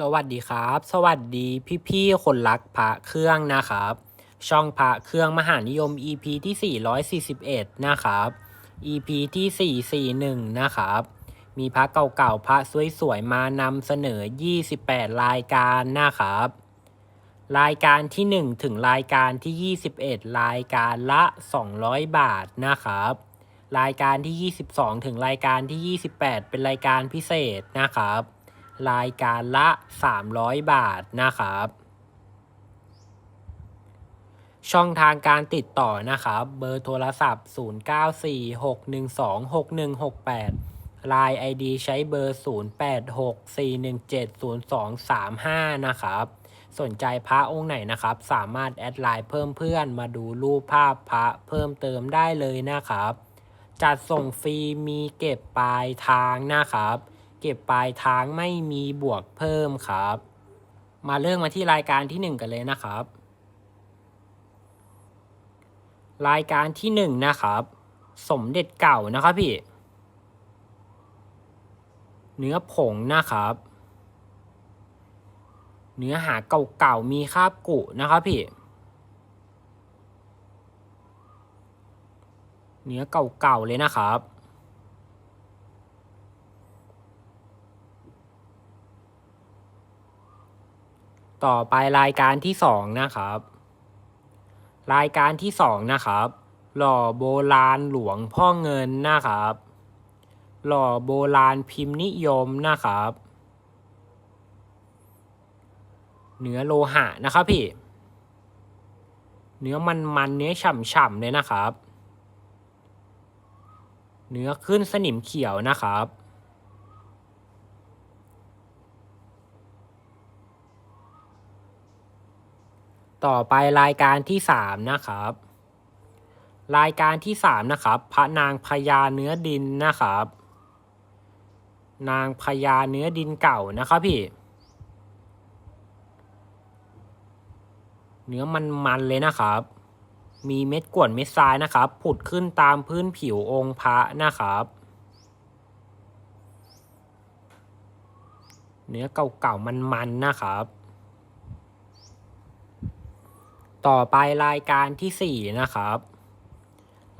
สวัสดีครับ สวัสดีพี่ๆคนรักพระเครื่องนะครับ ช่องพระเครื่องมหานิยม EP ที่ 441 นะครับ EP ที่ 441 นะครับ มีพระเก่าๆพระสวยๆมานำเสนอ 28 รายการนะครับ รายการที่ 1 ถึงรายการที่ 21 รายการละ 200 บาทนะครับ รายการที่ 22 ถึงรายการที่ 28 เป็นรายการพิเศษนะครับ รายการละ 300 บาทนะครับ ช่องทางการติดต่อนะครับ เบอร์โทรศัพท์ 0946126168ลาย ID ใช้เบอร์ 0864170235 นะครับสนใจพระองค์ไหนนะครับ สามารถแอดไลน์เพิ่มเพื่อนมาดูรูปภาพพระเพิ่มเติมได้เลยนะครับ จัดส่งฟรีมีเก็บปลายทางนะครับ เก็บปลายทางไม่มีบวกเพิ่มครับ มาเริ่มมาที่รายการที่หนึ่งกันเลยนะครับ รายการที่หนึ่งนะครับ สมเด็จเก่านะครับพี่ เนื้อผงนะครับ เนื้อหาเก่าๆมีคราบกุนะครับพี่เนื้อเก่าๆเลยนะครับ ต่อไปรายการที่สองนะครับ รายการที่สองนะครับ หล่อโบราณหลวงพ่อเงินนะครับ หล่อโบราณพิมพ์นิยมนะครับเนื้อโลหะนะครับพี่ เนื้อมันๆเนื้อฉ่ำๆเลยนะครับ เนื้อขึ้นสนิมเขียวนะครับ ต่อไปรายการที่สามนะครับ รายการที่สามนะครับ พระนางพญาเนื้อดินนะครับ นางพญาเนื้อดินเก่านะครับพี่ เนื้อมันๆเลยนะครับ มีเม็ดกวนเม็ดทรายนะครับ ผุดขึ้นตามพื้นผิวองค์พระนะครับเนื้อเก่าๆมันๆนะครับ ต่อไปรายการที่สี่นะครับ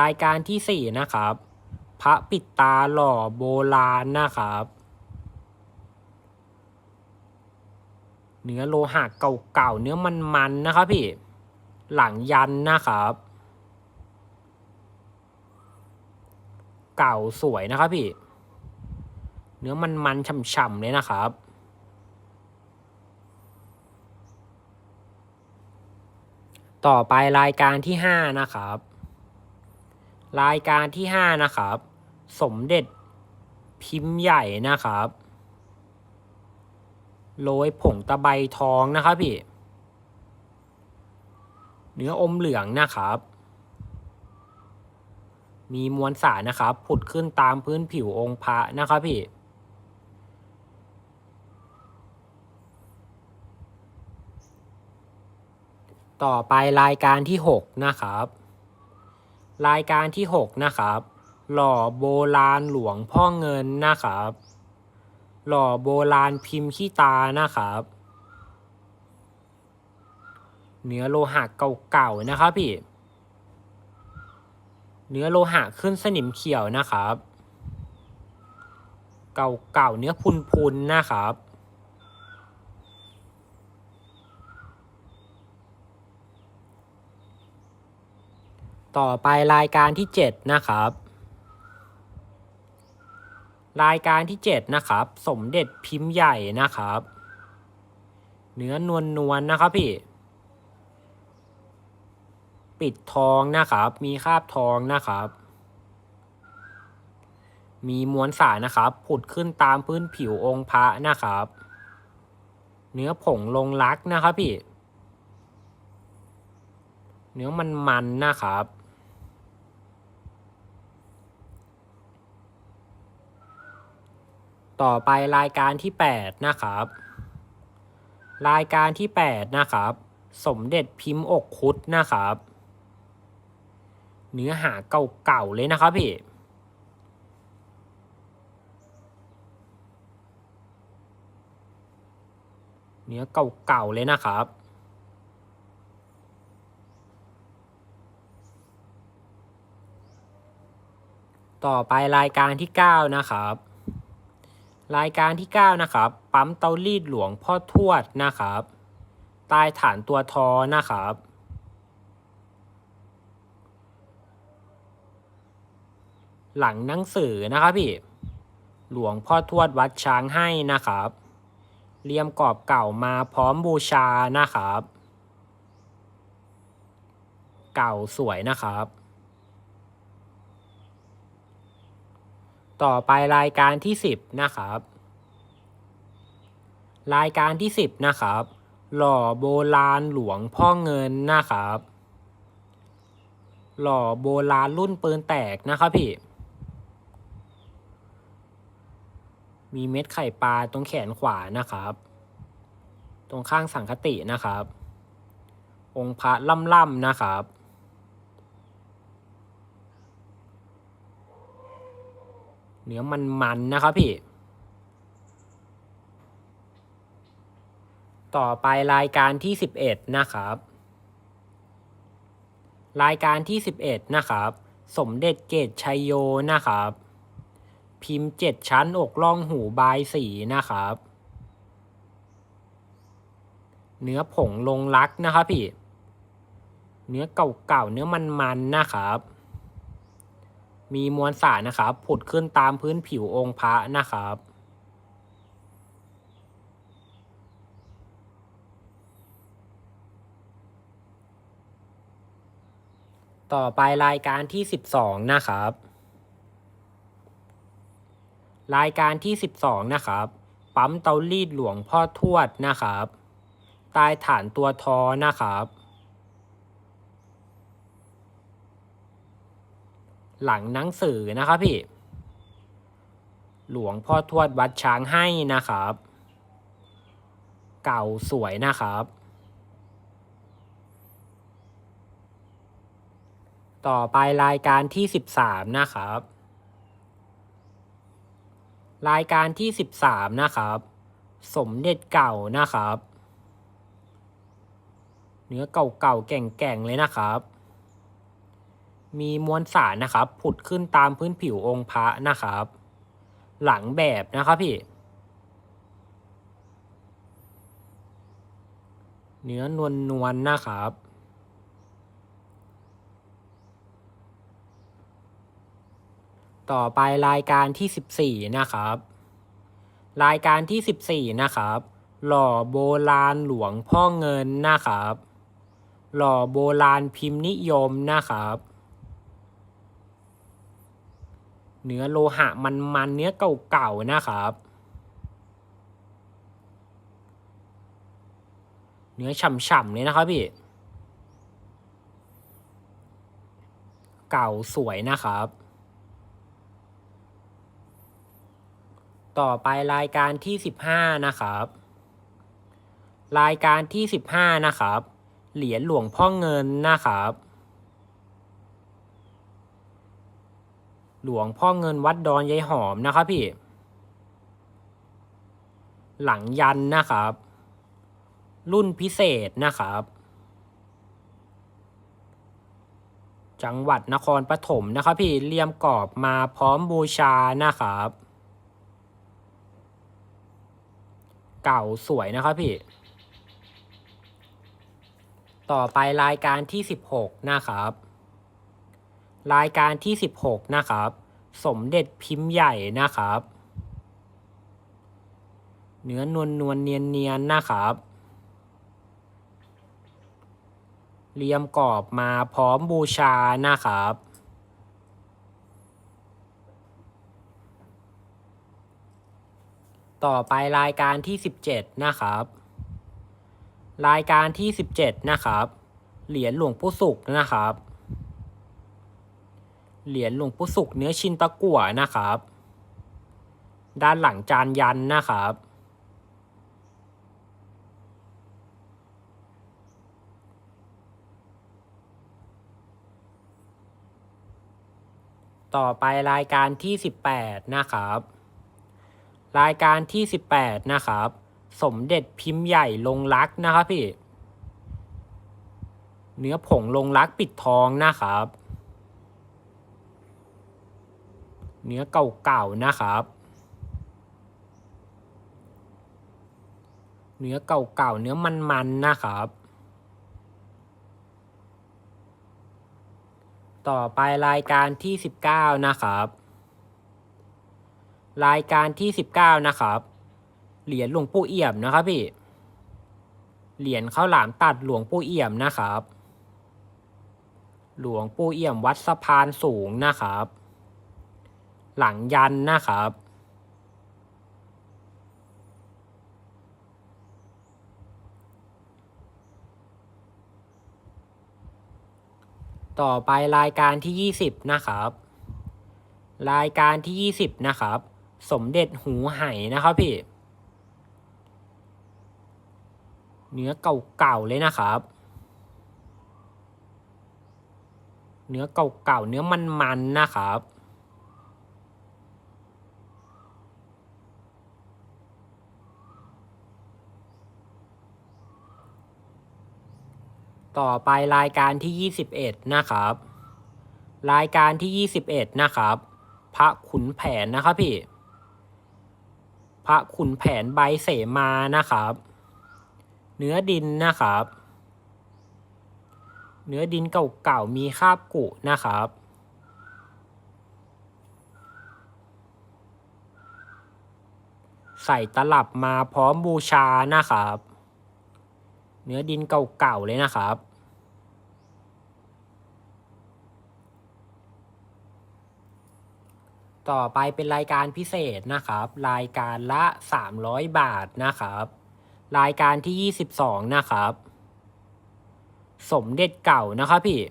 รายการที่สี่นะครับ พระปิดตาหล่อโบราณนะครับ เนื้อโลหะเก่าๆเนื้อมันๆนะครับพี่ หลังยันนะครับ เก่าสวยนะครับพี่ เนื้อมันๆฉ่ำๆเลยนะครับ ต่อไปรายการที่ห้านะครับ รายการที่ห้านะครับ สมเด็จพิมพ์ใหญ่นะครับโรยผงตะไบทองนะครับพี่ เนื้ออมเหลืองนะครับ มีมวลสารนะครับ ผุดขึ้นตามพื้นผิวองค์พระนะครับพี่ ต่อไปรายการที่หกนะครับ รายการที่หกนะครับ หล่อโบราณหลวงพ่อเงินนะครับ หล่อโบราณพิมพ์ขี้ตานะครับ เนื้อโลหะเก่าๆนะครับพี่ เนื้อโลหะขึ้นสนิมเขียวนะครับ เก่าๆเนื้อพุนๆนะครับ ต่อไปรายการที่เจ็ดนะครับ รายการที่เจ็ดนะครับ สมเด็จพิมพ์ใหญ่นะครับ เนื้อนวลนวลๆนะครับพี่ ปิดทองนะครับ มีคาบทองนะครับ มีมวลสารนะครับ ผุดขึ้นตามพื้นผิวองค์พระนะครับ เนื้อผงลงรักนะครับพี่เนื้อมันๆนะครับ ต่อไปรายการที่ 8 นะครับ รายการที่ 8 นะครับ สมเด็จพิมพ์อกคุดนะครับ เนื้อหาเก่าๆเลยนะครับพี่เนื้อเก่าๆเลยนะครับ ต่อไปรายการที่ 9 นะครับ รายการที่ 9 นะครับ ปั๊มเตารีดหลวงพ่อทวดนะครับใต้ฐานตัวทอนะครับ หลังหนังสือนะครับพี่ หลวงพ่อทวดวัดช้างให้นะครับเลี่ยมกรอบเก่ามาพร้อมบูชานะครับ เก่าสวยนะครับ ต่อไปรายการที่ 10 นะครับ รายการที่ 10 นะครับ หล่อโบราณหลวงพ่อเงินนะครับ หล่อโบราณรุ่นปืนแตกนะครับพี่ มีเม็ดไข่ปลาตรงแขนขวานะครับ ตรงข้างสังคตินะครับ องค์พระล่ำๆนะครับ เนื้อมันๆนนะครับพี่ ต่อไปรายการที่11นะครับ รายการที่11นะครับ สมเด็จเกตชัยโยนะครับ พิมพ์เจ็ดชั้นอกล่องหูบายสีนะครับ เนื้อผงลงรักนะครับพี่ เนื้อเก่าๆเนื้อมันๆนะครับ มีมวลสารนะครับ ผุดขึ้นตามพื้นผิวองค์พระนะครับ ต่อไปรายการที่ 12 นะครับ รายการที่ 12 นะครับ ปั๊มเตารีดหลวงพ่อทวดนะครับใต้ฐานตัวทอนะครับ หลังหนังสือนะครับพี่ หลวงพ่อทวดวัดช้างให้นะครับ เก่าสวยนะครับ ต่อไปรายการที่13นะครับ รายการที่13นะครับ สมเด็จเก่านะครับ เนื้อเก่าๆแก่งๆเลยนะครับ มีมวลสารนะครับ ผุดขึ้นตามพื้นผิวองค์พระนะครับ หลังแบบนะครับพี่ เนื้อนวลนวลๆนะครับ ต่อไปรายการที่ 14 นะครับ รายการที่ 14 นะครับ หล่อโบราณหลวงพ่อเงินนะครับ หล่อโบราณพิมพ์นิยมนะครับ เนื้อโลหะมันๆเนื้อเก่าๆนะครับ เนื้อฉ่ำๆเลยนะครับพี่ เก่าสวยนะครับ ต่อไปรายการที่15นะครับ รายการที่15นะครับ เหรียญหลวงพ่อเงินนะครับ หลวงพ่อเงินวัดดอนยายหอมนะครับพี่ หลังยันนะครับ รุ่นพิเศษนะครับ จังหวัดนครปฐมนะครับพี่เลี่ยมกรอบมาพร้อมบูชานะครับ เก่าสวยนะครับพี่ ต่อไปรายการที่ 16 นะครับ รายการที่ 16 นะครับ สมเด็จพิมพ์ใหญ่นะครับ เนื้อนวลนวลเนียนเนียนๆนะครับเรียมกรอบมาพร้อมบูชานะครับ ต่อไปรายการที่ 17 นะครับ รายการที่ 17 นะครับ เหรียญหลวงปู่สุกนะครับ เหรียญหลวงปู่สุกเนื้อชินตะกั่วนะครับ ด้านหลังจานยันนะครับ ต่อไปรายการที่ 18 นะครับ รายการที่ 18 นะครับ สมเด็จพิมพ์ใหญ่ลงรักนะครับพี่ เนื้อผงลงรักปิดทองนะครับ เนื้อเก่าๆนะครับ เนื้อเก่าๆเนื้อมันๆนะครับ ต่อไปรายการที่ 19 นะครับ รายการที่ 19 นะครับ เหรียญหลวงปู่เอี่ยมนะครับพี่ เหรียญข้าวหลามตัดหลวงปู่เอี่ยมนะครับ หลวงปู่เอี่ยมวัดสะพานสูงนะครับ หลังยันนะครับ ต่อไปรายการที่ 20 นะครับ รายการที่ 20 นะครับ สมเด็จหูไหนะครับพี่ เนื้อเก่าๆเลยนะครับเนื้อเก่าๆ เนื้อมันๆนะครับ ต่อไปรายการที่ 21 นะครับ รายการที่ 21 นะครับ พระขุนแผนนะครับพี่ พระขุนแผนใบเสมานะครับ เนื้อดินนะครับ เนื้อดินเก่าๆมีคาบกุนะครับใส่ตลับมาพร้อมบูชานะครับ เนื้อดินเก่าๆเลยนะครับ ต่อไปเป็นรายการพิเศษนะครับ รายการละ 300 บาทนะครับ รายการที่ 22 นะครับ สมเด็จเก่านะครับพี่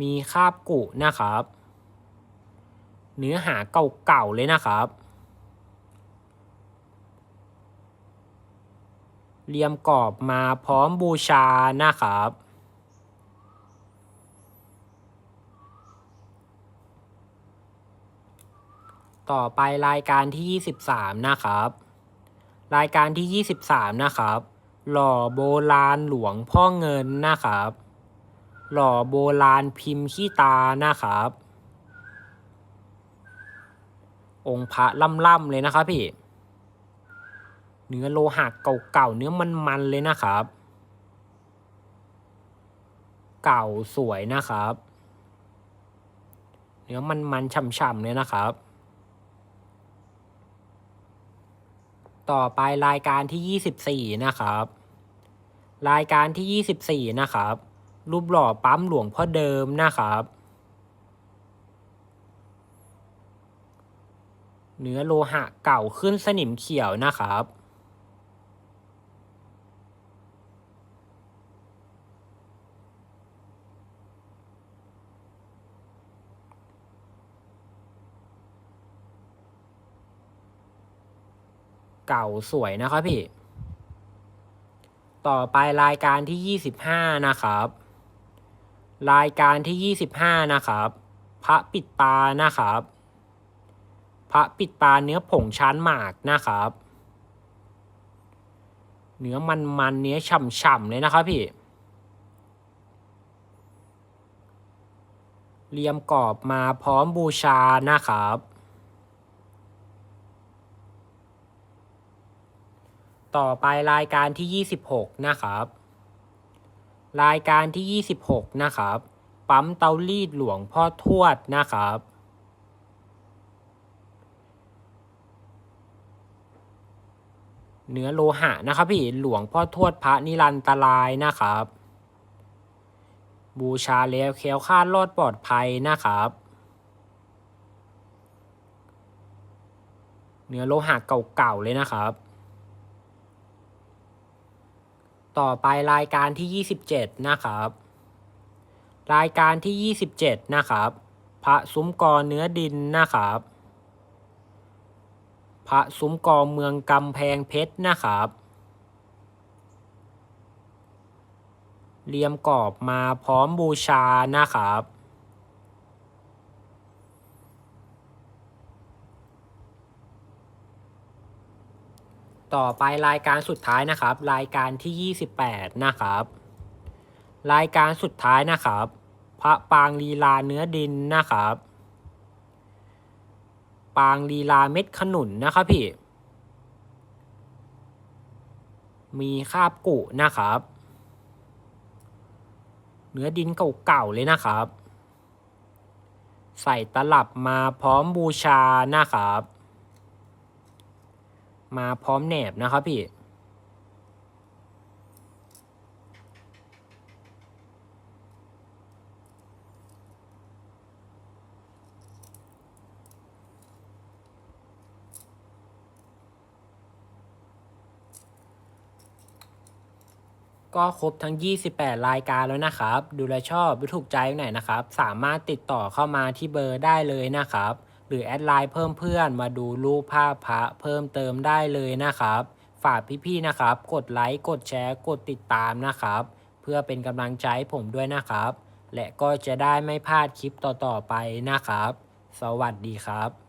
มีคาบกุนะครับ เนื้อหาเก่าๆเลยนะครับเรียมกรอบมาพร้อมบูชานะครับ ต่อไปรายการที่ 23 นะครับ รายการที่ 23 นะครับ หล่อโบราณหลวงพ่อเงินนะครับ หล่อโบราณพิมพ์ขี้ตานะครับ องค์พระล่ำๆเลยนะครับพี่เนื้อโลหะเก่าๆเนื้อมันๆเลยนะครับ เก่าสวยนะครับ เนื้อมันๆฉ่ำๆเลยนะครับ ต่อไปรายการที่24นะครับ รายการที่24นะครับ รูปหล่อปั๊มหลวงพ่อเดิมนะครับ เนื้อโลหะเก่าขึ้นสนิมเขียวนะครับ เก่าสวยนะครับพี่ ต่อไปรายการที่25นะครับ รายการที่25นะครับ พระปิดตานะครับ พระปิดตาเนื้อผงชั้นหมากนะครับ เนื้อมันๆเนื้อฉ่ำๆเลยนะครับพี่เรียมกรอบมาพร้อมบูชานะครับ ต่อไปรายการที่ 26 นะครับ รายการที่ 26 นะครับ ปั๊มเตารีดหลวงพ่อทวดนะครับ เนื้อโลหะนะครับพี่หลวงพ่อทวดพระนิรันตรายนะครับ บูชาแล้วแค้วคลาดรอดปลอดภัยนะครับเนื้อโลหะเก่าๆเลยนะครับ ต่อไปรายการที่ 27 นะครับ รายการที่ 27 นะครับ พระซุ้มกอเนื้อดินนะครับ พระซุ้มกอเมืองกำแพงเพชรนะครับเรียมกรอบมาพร้อมบูชานะครับ ต่อไปรายการสุดท้ายนะครับ รายการที่ 28 นะครับ รายการสุดท้ายนะครับ พระปางลีลาเนื้อดินนะครับ ปางลีลาเม็ดขนุนนะครับพี่ มีคาบกุนะครับ เนื้อดินเก่าๆเลยนะครับ ใส่ตลับมาพร้อมบูชานะครับ มาพร้อมแหนบนะครับพี่ ก็ครบทั้ง 28 รายการแล้วนะครับ ดูแลชอบดูถูกใจไหนนะครับ สามารถติดต่อเข้ามาที่เบอร์ได้เลยนะครับ หรือแอดไลน์เพิ่มเพื่อนมาดูรูปภาพพระเพิ่มเติมได้เลยนะครับ ฝากพี่ๆนะครับ กดไลค์กดแชร์กดติดตามนะครับ เพื่อเป็นกำลังใจให้ผมด้วยนะครับ และก็จะได้ไม่พลาดคลิปต่อๆไปนะครับ สวัสดีครับ